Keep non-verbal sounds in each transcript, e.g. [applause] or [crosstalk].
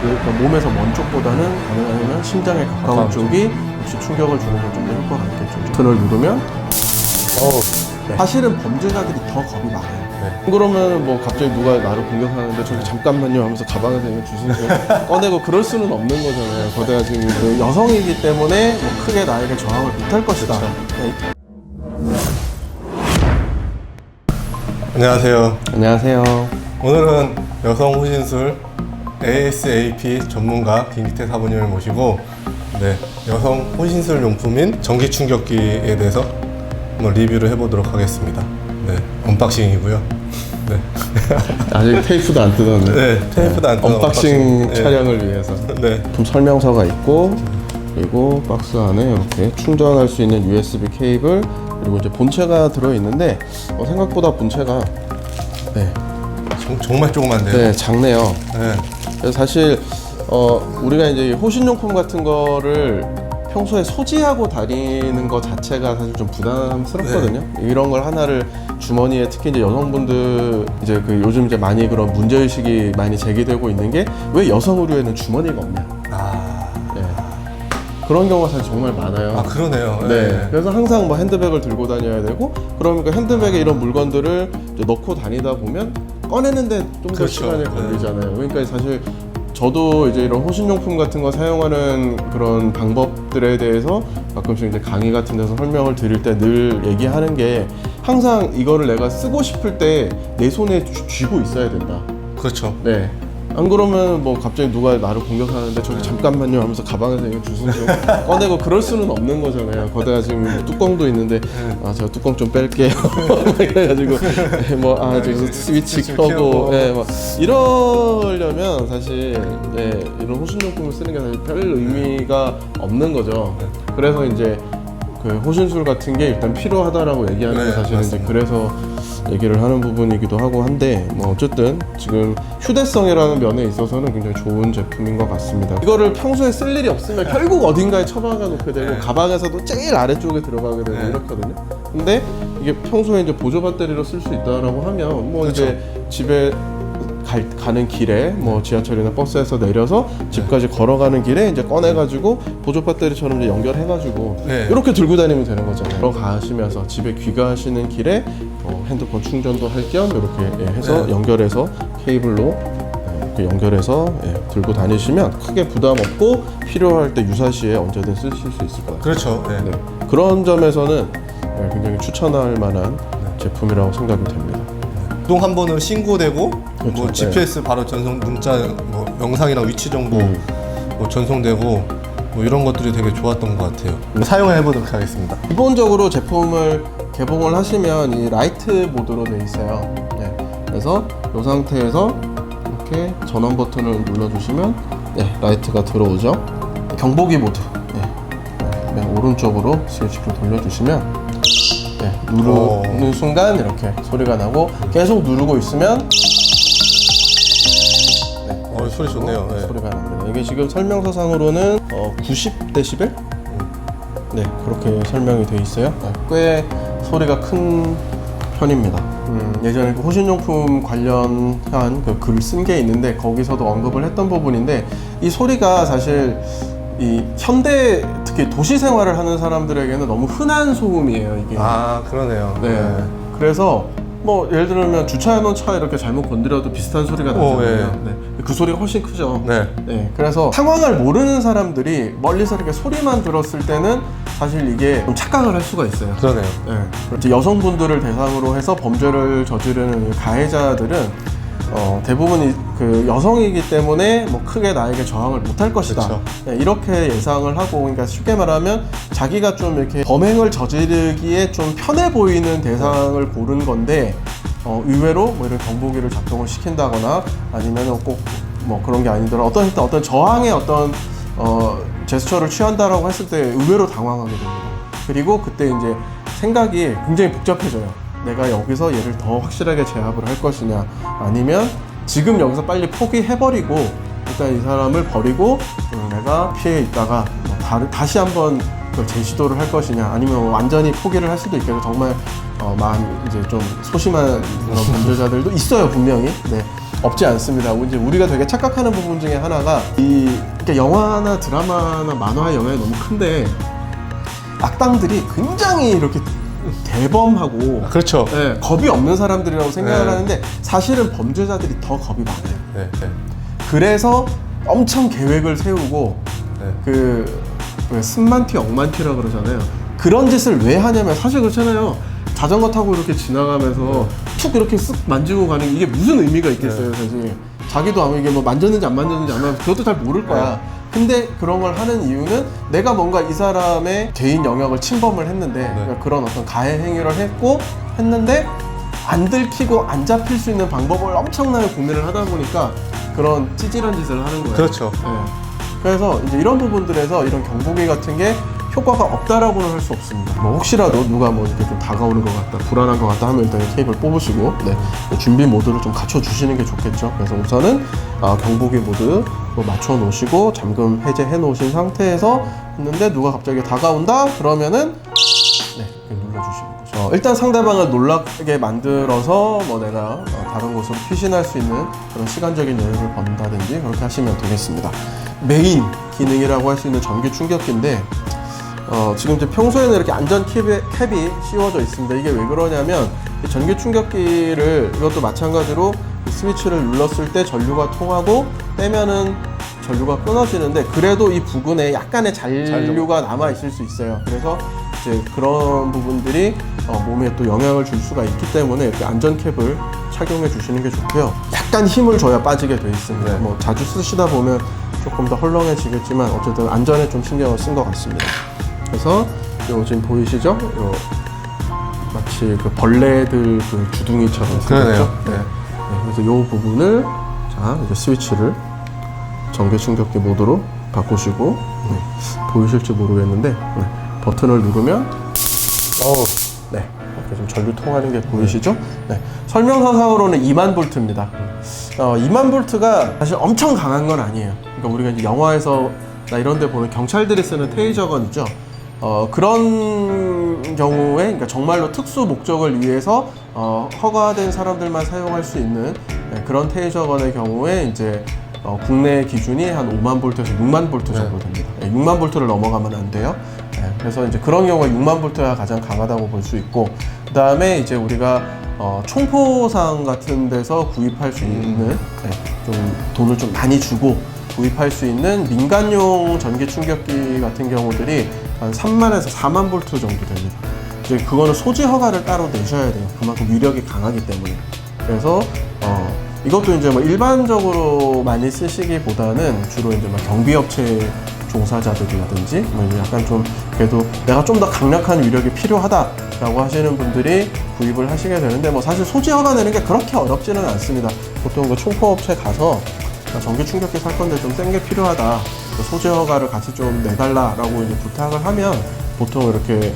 그러니까 몸에서 먼 쪽보다는 가능하면 심장에 가까운 가까운 쪽이 역시 충격을 주는 게좀더 효과가 있겠죠. 버튼을 누르면 네. 사실은 범죄자들이 더 겁이 많아요. 네. 그러면 뭐 갑자기 누가 나를 공격하는데 저기 잠깐만요 하면서 가방에서 있는 주스를 꺼내고 그럴 수는 없는 거잖아요. 거대가 지금 그 여성이기 때문에 뭐 크게 나에게 저항을 못할 것이다. 네. 안녕하세요. 안녕하세요. 오늘은 여성 호신술 ASAP 전문가 김기태 사부님을 모시고 네, 여성 호신술 용품인 전기 충격기에 대해서 한번 리뷰를 해보도록 하겠습니다. 네, 언박싱이고요. 네, [laughs] 아직 테이프도 안 뜯었는데. 네 테이프도 안 뜯어, 언박싱 네. 촬영을 위해서. 네, 제품 설명서가 있고 그리고 박스 안에 이렇게 충전할 수 있는 USB 케이블 그리고 이제 본체가 들어 있는데 어, 생각보다 본체가 네, 정, 정말 조그만데요. 네 작네요. 네, 그래서 사실 어, 우리가 이제 호신용품 같은 거를 평소에 소지하고 다니는 것 자체가 사실 좀 부담스럽거든요. 이런 걸 하나를 주머니에 특히 이제 여성분들 이제 그 요즘 이제 많이 그런 문제 의식이 많이 제기되고 있는 게 왜 여성 의류에는 주머니가 없냐. 아, 네. 그런 경우가 사실 정말 많아요. 아 그러네요. 네. 그래서 항상 뭐 핸드백을 들고 다녀야 되고 그러니까 핸드백에 이런 물건들을 이제 넣고 다니다 보면 꺼내는데 좀더 그렇죠. 시간이 네. 걸리잖아요. 그러니까 사실 저도 이제 이런 호신용품 같은 거 사용하는 그런 방법들에 대해서 가끔씩 이제 강의 같은 데서 설명을 드릴 때 늘 얘기하는 게 항상 이거를 내가 쓰고 싶을 때 내 손에 쥐- 쥐고 있어야 된다. 그렇죠. 네. 안 그러면 뭐 갑자기 누가 나를 공격하는데 저기 잠깐만요 하면서 가방에서 이거 주스 좀 꺼내고 그럴 수는 없는 거잖아요. 거기다 지금 뭐 뚜껑도 있는데 아 제가 뚜껑 좀 뺄게요. [laughs] 그래가지고 뭐아 저기서 스위치 스위치 켜고. 예, 뭐 이러려면 사실 네, 이런 호신용품을 쓰는 게 사실 별 의미가 없는 거죠. 그래서 이제 그 호신술 같은 게 일단 필요하다라고 얘기하는 게 네, 사실은 이제 맞습니다. 그래서 얘기를 하는 부분이기도 하고 한데 뭐 어쨌든 지금 휴대성이라는 면에 있어서는 굉장히 좋은 제품인 것 같습니다. 이거를 평소에 쓸 일이 없으면 결국 어딘가에 처박아 놓게 되고 네. 가방에서도 제일 아래쪽에 들어가게 되고 네. 이렇거든요. 근데 이게 평소에 이제 보조 배터리로 쓸 수 있다라고 하면 뭐 그렇죠. 이제 집에 갈, 가는 길에 뭐 지하철이나 버스에서 내려서 집까지 걸어가는 길에 이제 꺼내가지고 보조 배터리처럼 이제 연결해가지고 네. 이렇게 들고 다니면 되는 거잖아요. 걸어가시면서 집에 귀가하시는 길에 어, 핸드폰 충전도 할 겸 이렇게 예, 해서 네. 연결해서 케이블로 예, 이렇게 연결해서 예, 들고 다니시면 크게 부담 없고 필요할 때 유사시에 언제든 쓰실 수 있을 것 같아요. 그렇죠. 네. 네. 그런 점에서는 예, 굉장히 추천할 만한 네. 제품이라고 생각이 됩니다. 구동 한 번은 신고되고 그렇죠. 뭐 GPS 바로 전송 문자 뭐 영상이랑 위치 정보 음. 뭐 전송되고 뭐 이런 것들이 되게 좋았던 것 같아요. 사용을 해보도록 하겠습니다. 기본적으로 제품을 개봉을 하시면 이 라이트 모드로 돼 있어요. 네. 그래서 이 상태에서 이렇게 전원 버튼을 눌러주시면 네, 라이트가 들어오죠. 경보기 모드. 네. 네, 맨 오른쪽으로 스위치로 돌려주시면 네, 누르는 순간 이렇게 소리가 나고 계속 누르고 있으면 네, 어, 소리 좋네요. 네. 소리가 납니다. 이게 지금 설명서상으로는 어, 90데시벨? 네, 그렇게 설명이 돼 있어요. 네, 꽤 소리가 큰 편입니다. 음, 예전에 그 호신용품 관련한 그 글을 쓴게 있는데 거기서도 언급을 했던 부분인데 이 소리가 사실 이 현대 특히 도시 생활을 하는 사람들에게는 너무 흔한 소음이에요. 이게. 아 그러네요. 네. 그래서 뭐 예를 들면 주차해놓은 차 이렇게 잘못 건드려도 비슷한 소리가 어, 나잖아요. 네. 그 소리가 훨씬 크죠. 네. 네, 그래서 상황을 모르는 사람들이 멀리서 이렇게 소리만 들었을 때는 사실 이게 좀 착각을 할 수가 있어요. 그러네요. 네. 이제 여성분들을 대상으로 해서 범죄를 저지르는 이 가해자들은 어, 대부분 이, 그 여성이기 때문에 뭐 크게 나에게 저항을 못할 것이다. 그쵸. 네, 이렇게 예상을 하고, 그러니까 쉽게 말하면 자기가 좀 이렇게 범행을 저지르기에 좀 편해 보이는 대상을 고른 건데, 어, 의외로 뭐 이런 경보기를 작동을 시킨다거나 아니면 꼭 뭐 그런 게 아니더라 어떤 어떤 저항의 어떤 어, 제스처를 취한다라고 했을 때 의외로 당황하게 됩니다. 그리고 그때 이제 생각이 굉장히 복잡해져요. 내가 여기서 얘를 더 확실하게 제압을 할 것이냐 아니면 지금 여기서 빨리 포기해버리고 일단 이 사람을 버리고 음, 내가 피해 있다가 뭐 다시 한번 그걸 재시도를 할 것이냐 아니면 뭐 완전히 포기를 할 수도 있겠고 정말 어, 마음 이제 좀 소심한 그런 [laughs] 범죄자들도 있어요 분명히 네 없지 않습니다. 이제 우리가 되게 착각하는 부분 중에 하나가 이 그러니까 영화나 드라마나 만화의 영향이 너무 큰데 악당들이 굉장히 이렇게 대범하고 그렇죠. 예, 겁이 없는 사람들이라고 생각을 네. 하는데 사실은 범죄자들이 더 겁이 많아요. 네, 네, 그래서 엄청 계획을 세우고 네. 그왜 스만티 억만티라 그러잖아요. 그런 짓을 왜 하냐면 사실 그렇잖아요. 자전거 타고 이렇게 지나가면서 툭 이렇게 쓱 만지고 가는 게 이게 무슨 의미가 있겠어요, 사실. 자기도 아마 이게 뭐 만졌는지 안 만졌는지 아마 그것도 잘 모를 거야. 근데 그런 걸 하는 이유는 내가 뭔가 이 사람의 개인 영역을 침범을 했는데 그러니까 그런 어떤 가해 행위를 했고 했는데 안 들키고 안 잡힐 수 있는 방법을 엄청나게 고민을 하다 보니까 그런 찌질한 짓을 하는 거예요. 그렇죠. 예. 그래서 이제 이런 부분들에서 이런 경보기 같은 게 효과가 없다라고는 할 수 없습니다. 뭐 혹시라도 누가 뭐 이렇게 좀 다가오는 것 같다, 불안한 것 같다 하면 일단 케이블 뽑으시고 네, 준비 모드를 좀 갖춰 주시는 게 좋겠죠. 그래서 우선은 아, 경보기 모드 뭐 맞춰 놓으시고 잠금 해제해 놓으신 상태에서 했는데 누가 갑자기 다가온다 그러면은 네, 이렇게 눌러주시는 거죠. 어, 일단 상대방을 놀라게 만들어서 뭐 내가 어, 다른 곳으로 피신할 수 있는 그런 시간적인 여유를 번다든지 그렇게 하시면 되겠습니다. 메인 기능이라고 할 수 있는 전기 충격기인데 어, 지금 이제 평소에는 이렇게 안전 캡이, 캡이 씌워져 있습니다. 이게 왜 그러냐면 이 전기 충격기를 이것도 마찬가지로 이 스위치를 눌렀을 때 전류가 통하고 빼면은 전류가 끊어지는데 그래도 이 부근에 약간의 잔류가 남아 있을 수 있어요. 그래서 이제 그런 부분들이 어, 몸에 또 영향을 줄 수가 있기 때문에 이렇게 안전 캡을 착용해 주시는 게 좋고요. 약간 힘을 줘야 빠지게 돼 있습니다. 네. 뭐 자주 쓰시다 보면 조금 더 헐렁해지겠지만 어쨌든 안전에 좀 신경을 쓴 것 같습니다. 그래서 요 지금 보이시죠? 요 마치 그 벌레들 그 주둥이처럼 그러네요. 생겼죠? 네. 네, 그래서 요 부분을 자 이제 스위치를 전기 충격기 모드로 바꾸시고 네, 보이실지 모르겠는데 네, 버튼을 누르면 어우, 네 이렇게 좀 전류 통하는 게 보이시죠? 네 설명서상으로는 2만 볼트입니다. 어, 2만 볼트가 사실 엄청 강한 건 아니에요. 그러니까 우리가 이제 영화에서 나 이런 데 보는 경찰들이 쓰는 테이저건 있죠. 어, 그런 경우에 그러니까 정말로 특수 목적을 위해서 어, 허가된 사람들만 사용할 수 있는 네, 그런 테이저건의 경우에 이제 어, 국내 기준이 한 5만 볼트에서 6만 볼트 정도 됩니다. 네, 6만 볼트를 넘어가면 안 돼요. 네, 그래서 이제 그런 경우에 6만 볼트가 가장 강하다고 볼 수 있고, 그 다음에 이제 우리가 어, 총포상 같은 데서 구입할 수 있는 네, 좀 돈을 좀 많이 주고 구입할 수 있는 민간용 전기 충격기 같은 경우들이 한 3만에서 4만 볼트 정도 됩니다. 이제 그거는 소지 허가를 따로 내셔야 돼요. 그만큼 위력이 강하기 때문에. 그래서 어, 이것도 이제 뭐 일반적으로 많이 쓰시기보다는 주로 이제 막 경비업체 종사자들이라든지 뭐 약간 좀 그래도 내가 좀 더 강력한 위력이 필요하다라고 하시는 분들이 구입을 하시게 되는데 뭐 사실 소지 허가 내는 게 그렇게 어렵지는 않습니다. 보통 그 총포업체 가서 나 전기 충격기 살 건데 좀 센 게 필요하다. 그 소지 허가를 같이 좀 내달라라고 이제 부탁을 하면 보통 이렇게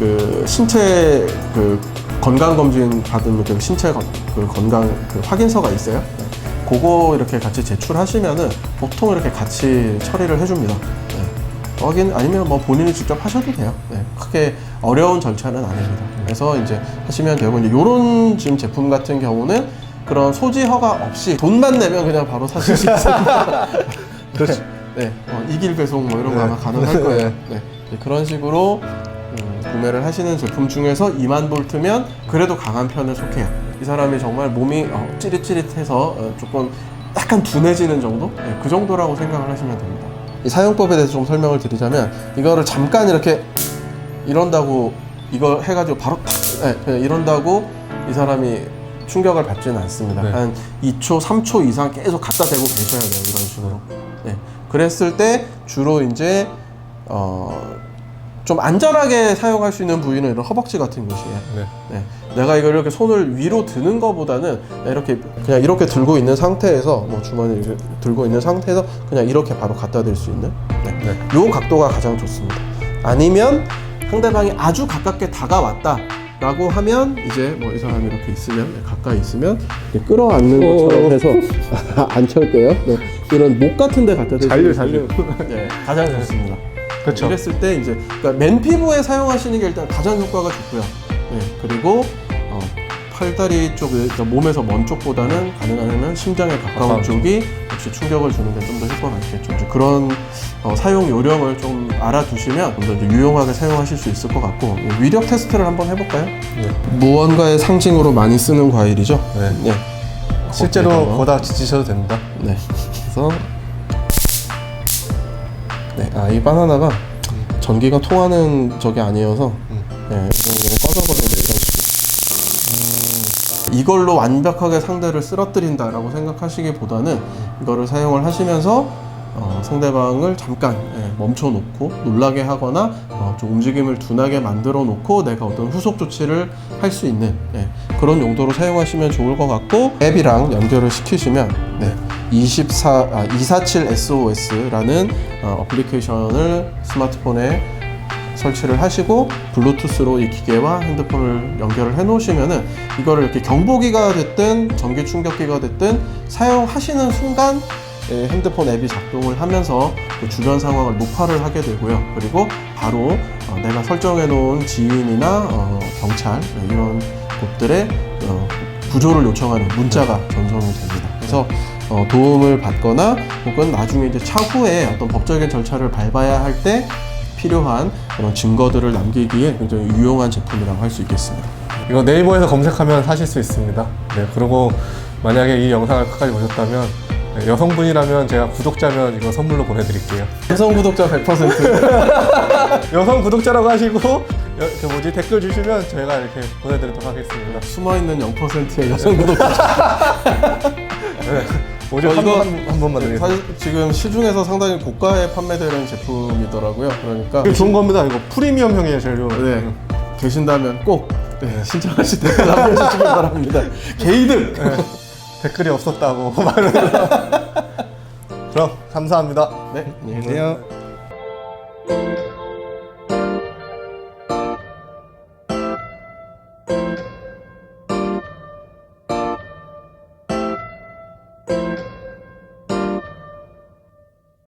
그 신체 그 건강 검진 받은 그 신체 건, 그 건강 그 확인서가 있어요. 네. 그거 이렇게 같이 제출하시면은 보통 이렇게 같이 처리를 해줍니다. 네. 확인 아니면 뭐 본인이 직접 하셔도 돼요. 네. 크게 어려운 절차는 아닙니다. 그래서 이제 하시면 되고 이제 요런 지금 제품 같은 경우는 그런 소지 허가 없이 돈만 내면 그냥 바로 사실 수 있습니다. [laughs] 그렇죠. 네, 어, 이길 배송 뭐 이런 거 네. 아마 가능할 거예요. 네, 네, 그런 식으로 음, 구매를 하시는 제품 중에서 2만 볼트면 그래도 강한 편에 속해요. 이 사람이 정말 몸이 어, 찌릿찌릿해서 어, 조금 약간 둔해지는 정도? 네, 그 정도라고 생각을 하시면 됩니다. 이 사용법에 대해서 좀 설명을 드리자면 이거를 잠깐 이렇게 이런다고 이거 해가지고 바로 탁 네, 그냥 이런다고 이 사람이 충격을 받지는 않습니다. 네. 한 2초, 3초 이상 계속 갖다 대고 계셔야 돼요. 이런 식으로. 네. 그랬을 때 주로 이제 어, 좀 안전하게 사용할 수 있는 부위는 이런 허벅지 같은 곳이에요. 네. 네. 내가 이걸 이렇게 손을 위로 드는 것보다는 이렇게 그냥 이렇게 들고 있는 상태에서 뭐 주머니 이렇게 들고 있는 상태에서 그냥 이렇게 바로 갖다 댈 수 있는 네. 네. 요 각도가 가장 좋습니다. 아니면 상대방이 아주 가깝게 다가왔다. 라고 하면 이제 뭐 이 사람이 이렇게 있으면 네, 가까이 있으면 끌어안는 것처럼 해서 [laughs] 안 찰게요. 네. 이런 목 같은 데 갖다 댈 잔류, 수 있는 네, 가장 좋습니다. 그렇죠. 이랬을 때 이제 그러니까 맨 피부에 사용하시는 게 일단 가장 효과가 좋고요. 네, 그리고 어, 팔다리 쪽, 그러니까 몸에서 먼 쪽보다는 가능하면 심장에 가까운 가까운 쪽이 역시 충격을 주는 게좀더 효과가 있겠죠. 이제 그런 어, 사용 요령을 좀 알아두시면 좀 더 유용하게 사용하실 수 있을 것 같고 위력 테스트를 한번 해볼까요? 네. 무언가의 상징으로 많이 쓰는 과일이죠. 네. 실제로 거기다가- 보다 지치셔도 됩니다. 네. 그래서 네, 아 이 바나나가 전기가 통하는 저게 아니어서 음. 네, 이런 꺼져버리는 이런. 음, 이걸로 완벽하게 상대를 쓰러뜨린다라고 생각하시기보다는 이거를 사용을 하시면서 어, 상대방을 잠깐 예, 멈춰 놓고 놀라게 하거나 어, 좀 움직임을 둔하게 만들어 놓고 내가 어떤 후속 조치를 할 수 있는 예, 그런 용도로 사용하시면 좋을 것 같고 앱이랑 연결을 시키시면 네, 24, 아, 247 SOS라는 어, 어플리케이션을 스마트폰에 설치를 하시고 블루투스로 이 기계와 핸드폰을 연결을 해 놓으시면은 이거를 이렇게 경보기가 됐든 전기 충격기가 됐든 사용하시는 순간 예, 핸드폰 앱이 작동을 하면서 그 주변 상황을 녹화를 하게 되고요. 그리고 바로 어, 내가 설정해 놓은 지인이나 어, 경찰 네, 이런 곳들의 어, 구조를 요청하는 문자가 전송이 됩니다. 그래서 어, 도움을 받거나 혹은 나중에 이제 차후에 어떤 법적인 절차를 밟아야 할때 필요한 그런 증거들을 남기기에 굉장히 유용한 제품이라고 할 수 있겠습니다. 이거 네이버에서 검색하면 사실 수 있습니다. 네, 그리고 만약에 이 영상을 끝까지 보셨다면 네, 여성분이라면 제가 구독자면 이거 선물로 보내드릴게요. 여성 구독자 100% [laughs] 여성 구독자라고 하시고 여, 그 뭐지 댓글 주시면 저희가 이렇게 보내드리도록 하겠습니다. 숨어있는 0%의 여성 구독자. [laughs] 네, 오직 어, 한, 이거 번, 한, 한 번만 드리겠습니다. 사실 지금 시중에서 상당히 고가에 판매되는 제품이더라고요. 그러니까 이거 좋은 겁니다. 이거 프리미엄형이에요, 제일 네, 계신다면 꼭 네, 신청하실 때 남겨주시기 바랍니다. [laughs] 개이득! 네, 댓글이 없었다고 [laughs] 말을. 그럼 감사합니다. 네, 안녕히 계세요. 안녕.